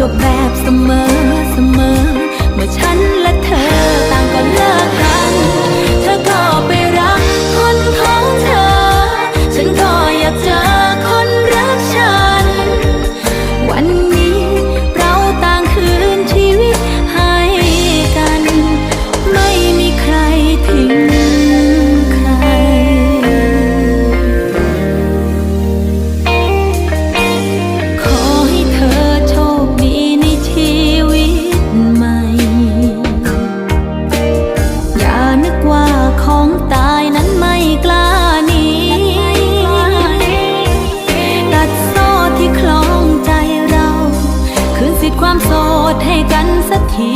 จบแบบเสมอเสมอ เมื่อฉันและเธอต่างกันเลิกกัน เธอก็ไปรักคนของเธอ ฉันก็อยากเจอคนรักฉัน วันนี้เราต่างคืนชีวิตให้กัน ไม่มีใครทิ้ง ของตายนั้นไม่กล้าหนีตัดโซ่ที่คล้องใจเรา คืนสิทธิ์ความโสดให้กันสักที